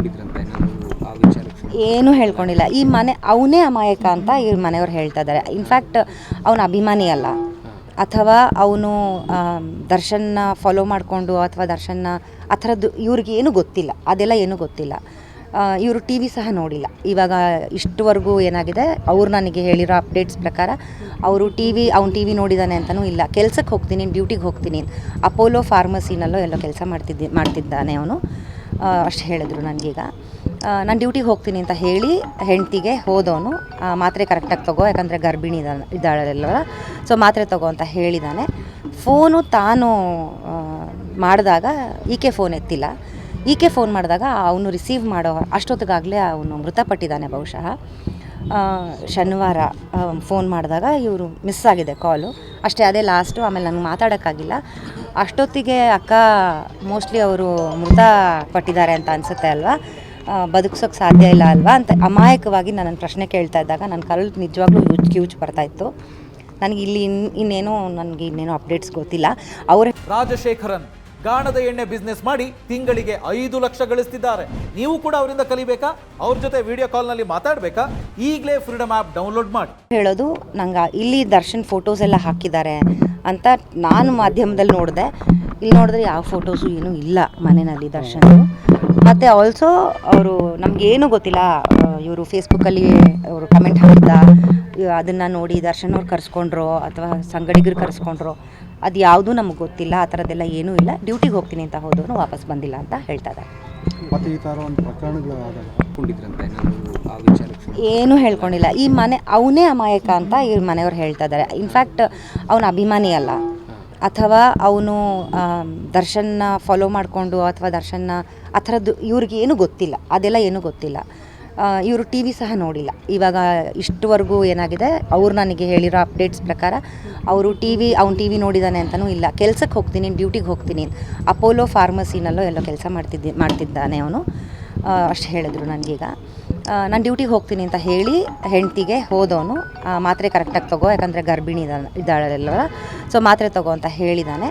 ಹೇಳ್ಕೊಂಡಿದ್ರಂತೆ ನಾನು ಆ ವಿಚಾರಕ್ಕೆ ಏನೂ ಹೇಳ್ಕೊಂಡಿಲ್ಲ. ಈ ಮನೆ ಅವನೇ ಅಮಾಯಕ ಅಂತ ಇವ್ರ ಮನೆಯವ್ರು ಹೇಳ್ತಾ ಇದ್ದಾರೆ. ಇನ್ಫ್ಯಾಕ್ಟ್ ಅವನ ಅಭಿಮಾನಿ ಅಲ್ಲ. ಅಥವಾ ಅವನು ದರ್ಶನ್ನ ಫಾಲೋ ಮಾಡಿಕೊಂಡು ಅಥವಾ ದರ್ಶನ್ನ ಆ ಥರದ್ದು ಇವ್ರಿಗೆ ಏನೂ ಗೊತ್ತಿಲ್ಲ. ಅದೆಲ್ಲ ಏನೂ ಗೊತ್ತಿಲ್ಲ. ಇವರು ಟಿ ವಿ ಸಹ ನೋಡಿಲ್ಲ. ಇವಾಗ ಇಷ್ಟುವರೆಗೂ ಏನಾಗಿದೆ ಅವ್ರು ನನಗೆ ಹೇಳಿರೋ ಅಪ್ಡೇಟ್ಸ್ ಪ್ರಕಾರ ಅವರು ಟಿ ವಿ ಅವ್ನು ಟಿ ವಿ ನೋಡಿದ್ದಾನೆ ಅಂತಲೂ ಇಲ್ಲ. ಕೆಲಸಕ್ಕೆ ಹೋಗ್ತೀನಿ ಡ್ಯೂಟಿಗೆ ಹೋಗ್ತೀನಿ ಅಪೋಲೋ ಫಾರ್ಮಸಿನಲ್ಲೋ ಎಲ್ಲೋ ಕೆಲಸ ಮಾಡ್ತಿದ್ದೆ ಮಾಡ್ತಿದ್ದಾನೆ ಅವನು. ಅಷ್ಟು ಹೇಳಿದ್ರು ನನಗೀಗ. ನಾನು ಡ್ಯೂಟಿಗೆ ಹೋಗ್ತೀನಿ ಅಂತ ಹೇಳಿ ಹೆಂಡ್ತಿಗೆ ಹೋದವನು. ಮಾತ್ರೆ ಕರೆಕ್ಟಾಗಿ ತಗೋ, ಯಾಕಂದರೆ ಗರ್ಭಿಣಿ ಇದ್ದಾನೆ ಸೊ ಮಾತ್ರೆ ತಗೋ ಅಂತ ಹೇಳಿದ್ದಾನೆ ಫೋನು ತಾನು ಮಾಡಿದಾಗ ಈಕೆ ಫೋನ್ ಎತ್ತಿಲ್ಲ. ಈಕೆ ಫೋನ್ ಮಾಡಿದಾಗ ಅವನು ರಿಸೀವ್ ಮಾಡೋ ಅಷ್ಟೊತ್ತಿಗಾಗಲೇ ಅವನು ಮೃತಪಟ್ಟಿದ್ದಾನೆ ಬಹುಶಃ. ಶನಿವಾರ ಫೋನ್ ಮಾಡಿದಾಗ ಇವರು ಮಿಸ್ ಆಗಿದೆ ಕಾಲು ಅಷ್ಟೇ, ಅದೇ ಲಾಸ್ಟು ಆಮೇಲೆ ನನಗೆ ಮಾತಾಡೋಕ್ಕಾಗಿಲ್ಲ. ಅಷ್ಟೊತ್ತಿಗೆ ಅಕ್ಕ ಮೋಸ್ಟ್ಲಿ ಅವರು ಮೃತ ಪಟ್ಟಿದ್ದಾರೆ ಅಂತ ಅನಿಸುತ್ತೆ ಅಲ್ವಾ? ಬದುಕ್ಸೋಕ್ಕೆ ಸಾಧ್ಯ ಇಲ್ಲ ಅಲ್ವಾ ಅಂತ ಅಮಾಯಕವಾಗಿ ನನ್ನ ಪ್ರಶ್ನೆ ಕೇಳ್ತಾ ಇದ್ದಾಗ ನನ್ನ ಕರಳು ನಿಜವಾಗ್ಲೂ ಯೂಜ್ ಕ್ಯೂಜ್ ಬರ್ತಾಯಿತ್ತು ನನಗೆ ಇಲ್ಲಿ ಇನ್, ಇನ್ನೇನೋ, ನನಗೆ ಇನ್ನೇನೋ ಅಪ್ಡೇಟ್ಸ್ ಗೊತ್ತಿಲ್ಲ. ಅವರೇ ರಾಜಶೇಖರನ್ ಗಾಣದ ಎಣ್ಣೆ ಬಿಸ್ನೆಸ್ ಮಾಡಿ ತಿಂಗಳಿಗೆ ಐದು ಲಕ್ಷ ಗಳಿಸ್ತಿದ್ದಾರೆ. ನೀವು ಕೂಡ ಅವರಿಂದ ಕಲಿಬೇಕಾ? ಅವ್ರ ಜೊತೆ ವಿಡಿಯೋ ಕಾಲ್ನಲ್ಲಿ ಮಾತಾಡಬೇಕಾ? ಈಗಲೇ ಫ್ರೀಡಮ್ ಆ್ಯಪ್ ಡೌನ್ಲೋಡ್ ಮಾಡಿ. ಹೇಳೋದು, ನಂಗೆ ಇಲ್ಲಿ ದರ್ಶನ್ ಫೋಟೋಸ್ ಎಲ್ಲ ಹಾಕಿದ್ದಾರೆ ಅಂತ ನಾನು ಮಾಧ್ಯಮದಲ್ಲಿ ನೋಡಿದೆ. ಇಲ್ಲಿ ನೋಡಿದ್ರೆ ಯಾವ ಫೋಟೋಸು ಏನೂ ಇಲ್ಲ ಮನೆಯಲ್ಲಿ ದರ್ಶನ್ ಮತ್ತು ಆಲ್ಸೋ ಅವರು ನಮಗೇನು ಗೊತ್ತಿಲ್ಲ ಇವರು ಫೇಸ್ಬುಕ್ಕಲ್ಲಿ ಅವರು ಕಮೆಂಟ್ ಹಾಕಿದ್ದ ಅದನ್ನು ನೋಡಿ ದರ್ಶನ್ ಅವ್ರು ಕರೆಸ್ಕೊಂಡ್ರು ಅಥವಾ ಸಂಗಡಿಗರು ಕರೆಸ್ಕೊಂಡ್ರು ಅದು ಯಾವುದೂ ನಮಗೆ ಗೊತ್ತಿಲ್ಲ ಆ ಥರದ್ದೆಲ್ಲ ಏನೂ ಇಲ್ಲ. ಡ್ಯೂಟಿಗೆ ಹೋಗ್ತೀನಿ ಅಂತ ಹೋದವನು ವಾಪಸ್ ಬಂದಿಲ್ಲ ಅಂತ ಹೇಳ್ತಾ ಇದ್ದಾರೆ. ಮತ್ತು ಈ ಥರ ಒಂದು ಏನೂ ಹೇಳ್ಕೊಂಡಿಲ್ಲ. ಈ ಮನೆ ಅವನೇ ಅಮಾಯಕ ಅಂತ ಈ ಮನೆಯವ್ರು ಹೇಳ್ತಾ ಇದ್ದಾರೆ. ಇನ್ಫ್ಯಾಕ್ಟ್ ಅವನ ಅಭಿಮಾನಿ ಅಲ್ಲ. ಅಥವಾ ಅವನು ದರ್ಶನ್ನ ಫಾಲೋ ಮಾಡಿಕೊಂಡು ಅಥವಾ ದರ್ಶನ್ನ ಆ ಥರದ್ದು ಇವ್ರಿಗೆ ಏನೂ ಗೊತ್ತಿಲ್ಲ. ಅದೆಲ್ಲ ಏನೂ ಗೊತ್ತಿಲ್ಲ. ಇವರು ಟಿ ವಿ ಸಹ ನೋಡಿಲ್ಲ. ಇವಾಗ ಇಷ್ಟುವರೆಗೂ ಏನಾಗಿದೆ, ಅವ್ರು ನನಗೆ ಹೇಳಿರೋ ಅಪ್ಡೇಟ್ಸ್ ಪ್ರಕಾರ ಅವರು ಟಿ ವಿ ಅವ್ನು ಟಿ ವಿ ನೋಡಿದ್ದಾನೆ ಅಂತಲೂ ಇಲ್ಲ. ಕೆಲಸಕ್ಕೆ ಹೋಗ್ತೀನಿ ಡ್ಯೂಟಿಗೆ ಹೋಗ್ತೀನಿ ಅಪೋಲೋ ಫಾರ್ಮಸಿನಲ್ಲೋ ಎಲ್ಲೋ ಕೆಲಸ ಮಾಡ್ತಿದ್ದೆ, ಮಾಡ್ತಿದ್ದಾನೆ ಅವನು. ಅಷ್ಟು ಹೇಳಿದ್ರು ನನಗೀಗ. ನಾನು ಡ್ಯೂಟಿಗೆ ಹೋಗ್ತೀನಿ ಅಂತ ಹೇಳಿ ಹೆಂಡ್ತಿಗೆ ಹೋದವನು. ಮಾತ್ರೆ ಕರೆಕ್ಟಾಗಿ ತಗೋ, ಯಾಕಂದರೆ ಗರ್ಭಿಣಿ ಇದ್ದಾಳೆ ಇದ್ದಾಳಲ್ಲ ಸೊ ಮಾತ್ರೆ ತಗೋ ಅಂತ ಹೇಳಿದ್ದಾನೆ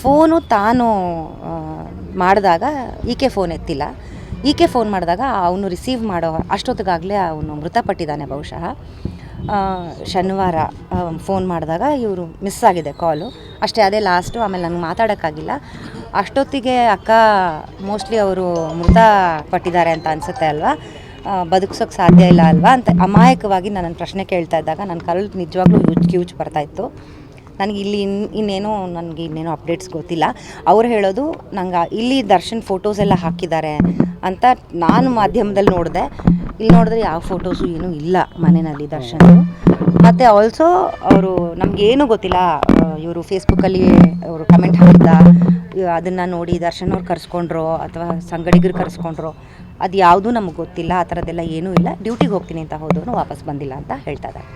ಫೋನು ತಾನು ಮಾಡಿದಾಗ ಈಕೆ ಫೋನ್ ಎತ್ತಿಲ್ಲ. ಈಕೆ ಫೋನ್ ಮಾಡಿದಾಗ ಅವನು ರಿಸೀವ್ ಮಾಡೋ ಅಷ್ಟೊತ್ತಿಗಾಗಲೇ ಅವನು ಮೃತಪಟ್ಟಿದ್ದಾನೆ ಬಹುಶಃ. ಶನಿವಾರ ಫೋನ್ ಮಾಡಿದಾಗ ಇವರು ಮಿಸ್ ಆಗಿದೆ ಕಾಲು. ಅಷ್ಟೇ ಅದೇ ಲಾಸ್ಟು, ಆಮೇಲೆ ನನಗೆ ಮಾತಾಡೋಕ್ಕಾಗಿಲ್ಲ. ಅಷ್ಟೊತ್ತಿಗೆ ಅಕ್ಕ ಮೋಸ್ಟ್ಲಿ ಅವರು ಮೃತಪಟ್ಟಿದ್ದಾರೆ ಅಂತ ಅನಿಸುತ್ತೆ ಅಲ್ವಾ? ಬದುಕ್ಸೋಕ್ಕೆ ಸಾಧ್ಯ ಇಲ್ಲ ಅಲ್ವಾ ಅಂತ ಅಮಾಯಕವಾಗಿ ನನ್ನ ಪ್ರಶ್ನೆ ಕೇಳ್ತಾ ಇದ್ದಾಗ ನನ್ನ ಕಲ್ಲು ನಿಜವಾಗ್ಲೂ ಯೂಜ್ ಕ್ಯೂಜ್ ಬರ್ತಾಯಿತ್ತು ನನಗೆ ಇಲ್ಲಿ ಇನ್, ಇನ್ನೇನೋ ನನಗೆ ಇನ್ನೇನೋ ಅಪ್ಡೇಟ್ಸ್ ಗೊತ್ತಿಲ್ಲ. ಅವ್ರು ಹೇಳೋದು ನಂಗೆ ಇಲ್ಲಿ ದರ್ಶನ್ ಫೋಟೋಸ್ ಎಲ್ಲ ಹಾಕಿದ್ದಾರೆ. ಅಂತ ನಾನು ಮಾಧ್ಯಮದಲ್ಲಿ ನೋಡಿದೆ. ಇಲ್ಲಿ ನೋಡಿದ್ರೆ ಯಾವ ಫೋಟೋಸು ಏನೂ ಇಲ್ಲ ಮನೆಯಲ್ಲಿ ದರ್ಶನ ಮತ್ತು ಆಲ್ಸೋ ಅವರು ನಮಗೇನು ಗೊತ್ತಿಲ್ಲ ಇವರು ಫೇಸ್ಬುಕ್ಕಲ್ಲಿ ಅವರು ಕಮೆಂಟ್ ಹಾಕಿದ್ದ ಅದನ್ನು ನೋಡಿ ದರ್ಶನ್ ಅವ್ರು ಕರೆಸ್ಕೊಂಡ್ರು ಅಥವಾ ಸಂಗಡಿಗರು ಕರೆಸ್ಕೊಂಡ್ರು, ಅದು ಯಾವುದೂ ನಮಗೆ ಗೊತ್ತಿಲ್ಲ, ಆ ಥರದ್ದೆಲ್ಲ ಏನೂ ಇಲ್ಲ. ಡ್ಯೂಟಿಗೆ ಹೋಗ್ತೀನಿ ಅಂತ ಹೋದವನು ವಾಪಸ್ ಬಂದಿಲ್ಲ ಅಂತ ಹೇಳ್ತಾ ಇದ್ದಾರೆ.